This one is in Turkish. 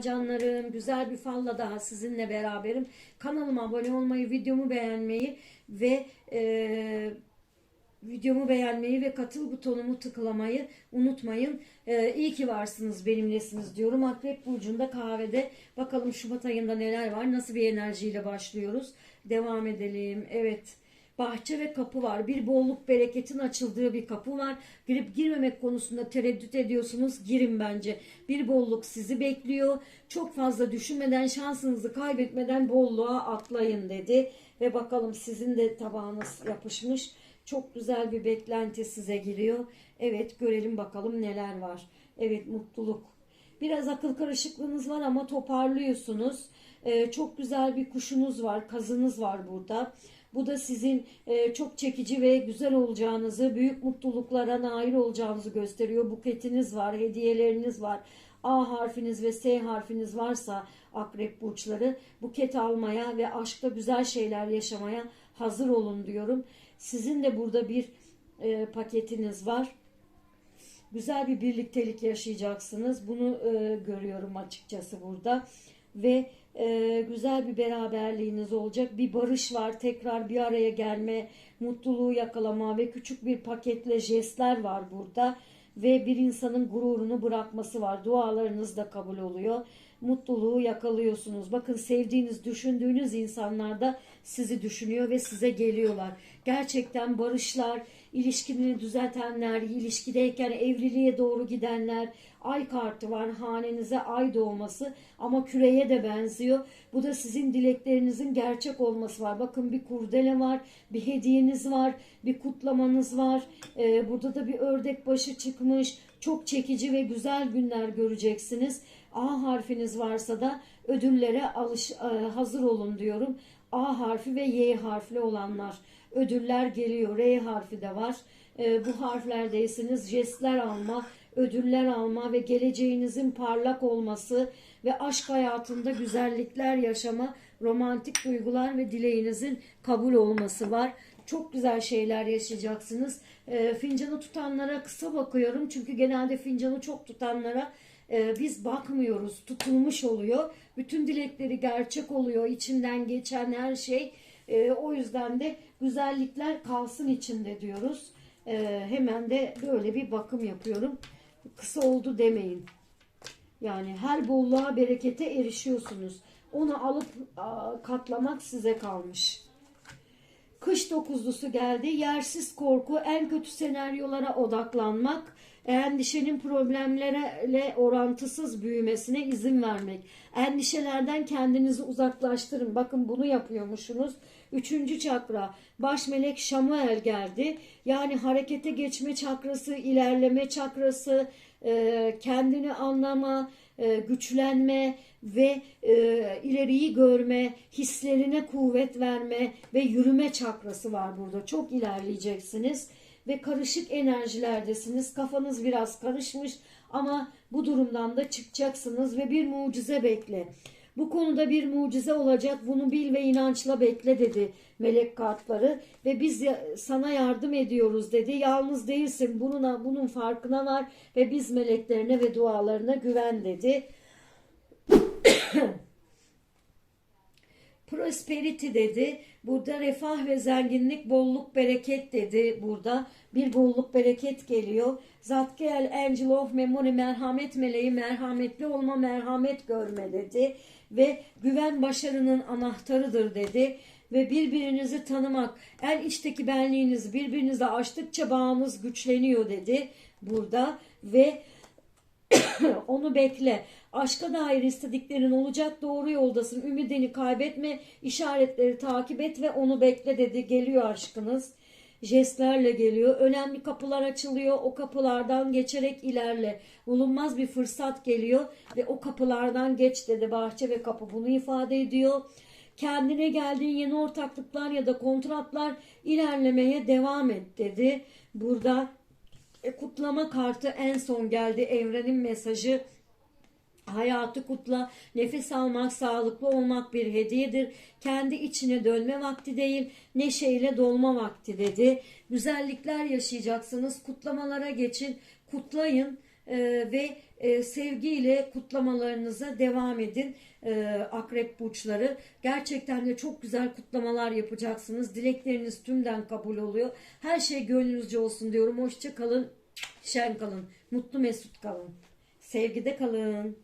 Canlarım güzel bir falla daha sizinle beraberim. Kanalıma abone olmayı, videomu beğenmeyi ve e, videomu beğenmeyi ve katıl butonumu tıklamayı unutmayın. E, iyi ki varsınız, benimlesiniz diyorum. Akrep Burcu'nda kahvede bakalım Şubat ayında neler var, nasıl bir enerjiyle başlıyoruz. Devam edelim. Evet. Bahçe ve kapı var. Bir bolluk bereketin açıldığı bir kapı var. Girip girmemek konusunda tereddüt ediyorsunuz. Girin bence. Bir bolluk sizi bekliyor. Çok fazla düşünmeden, şansınızı kaybetmeden bolluğa atlayın dedi. Ve bakalım sizin de tabağınız yapışmış. Çok güzel bir beklenti size giriyor. Evet görelim bakalım neler var. Evet mutluluk. Biraz akıl karışıklığınız var ama toparlıyorsunuz. Ee, çok güzel bir kuşunuz var, kazınız var burada. Bu da sizin e, çok çekici ve güzel olacağınızı, büyük mutluluklara nail olacağınızı gösteriyor. Buketiniz var, hediyeleriniz var. A harfiniz ve S harfiniz varsa akrep burçları buket almaya ve aşkta güzel şeyler yaşamaya hazır olun diyorum. Sizin de burada bir e, paketiniz var güzel bir birliktelik yaşayacaksınız. Bunu e, görüyorum açıkçası burada. Ve e, güzel bir beraberliğiniz olacak. Bir barış var. Tekrar bir araya gelme, mutluluğu yakalama ve küçük bir paketle jestler var burada. Ve bir insanın gururunu bırakması var. Dualarınız da kabul oluyor. Mutluluğu yakalıyorsunuz. Bakın sevdiğiniz, düşündüğünüz insanlar da sizi düşünüyor ve size geliyorlar. Gerçekten barışlar, ilişkini düzeltenler, ilişkideyken evliliğe doğru gidenler, ay kartı var hanenize ay doğması ama küreye de benziyor. Bu da sizin dileklerinizin gerçek olması var. Bakın bir kurdele var, bir hediyeniz var, bir kutlamanız var. Ee, burada da bir ördek başı çıkmış. Çok çekici ve güzel günler göreceksiniz. A harfiniz varsa da ödüllere alış, e, hazır olun diyorum. A harfi ve Y harfli olanlar ödüller geliyor. R harfi de var. E, bu harflerdeyseniz jestler alma, ödüller alma ve geleceğinizin parlak olması ve aşk hayatında güzellikler yaşama, romantik duygular ve dileğinizin kabul olması var. Çok güzel şeyler yaşayacaksınız. E, fincanı tutanlara kısa bakıyorum çünkü genelde fincanı çok tutanlara e, biz bakmıyoruz. Tutulmuş oluyor. Bütün dilekleri gerçek oluyor. İçinden geçen her şey. E, o yüzden de güzellikler kalsın içinde diyoruz. E, hemen de böyle bir bakım yapıyorum. Kısa oldu demeyin. Yani her bolluğa, berekete erişiyorsunuz. Onu alıp a, katlamak size kalmış. Kış dokuzlusu geldi. Yersiz korku, en kötü senaryolara odaklanmak, endişenin problemlerle orantısız büyümesine izin vermek. Endişelerden kendinizi uzaklaştırın. Bakın bunu yapıyormuşsunuz. Üçüncü çakra, baş melek Şamuel geldi. Yani harekete geçme çakrası, ilerleme çakrası, e, kendini anlama, e, güçlenme ve e, ileriyi görme, hislerine kuvvet verme ve yürüme çakrası var burada. Çok ilerleyeceksiniz ve karışık enerjilerdesiniz. Kafanız biraz karışmış ama bu durumdan da çıkacaksınız ve bir mucize bekle. Bu konuda bir mucize olacak. Bunu bil ve inançla bekle dedi melek kartları ve biz sana yardım ediyoruz dedi. Yalnız değilsin. Bunun bunun farkına var ve biz meleklerine ve dualarına güven dedi. Prosperity dedi. Burada refah ve zenginlik, bolluk, bereket dedi burada. Bir bolluk, bereket geliyor. Zatkiel Angel of Memory merhamet meleği, merhametli olma, merhamet görme dedi. Ve güven başarının anahtarıdır dedi. Ve birbirinizi tanımak, el içteki benliğinizi birbirinize açtıkça bağınız güçleniyor dedi burada. Ve onu bekle. Aşka dair istediklerin olacak doğru yoldasın. Ümidini kaybetme. işaretleri takip et ve onu bekle dedi. Geliyor aşkınız. Jestlerle geliyor. Önemli kapılar açılıyor. O kapılardan geçerek ilerle. Bulunmaz bir fırsat geliyor ve o kapılardan geç dedi. Bahçe ve kapı bunu ifade ediyor. Kendine geldiğin yeni ortaklıklar ya da kontratlar ilerlemeye devam et dedi. Burada e, kutlama kartı en son geldi. Evrenin mesajı Hayatı kutla, nefes almak, sağlıklı olmak bir hediyedir. Kendi içine dönme vakti değil, neşeyle dolma vakti dedi. Güzellikler yaşayacaksınız, kutlamalara geçin, kutlayın e, ve e, sevgiyle kutlamalarınıza devam edin e, akrep burçları. Gerçekten de çok güzel kutlamalar yapacaksınız. Dilekleriniz tümden kabul oluyor. Her şey gönlünüzce olsun diyorum. Hoşça kalın, şen kalın, mutlu mesut kalın. Sevgide kalın.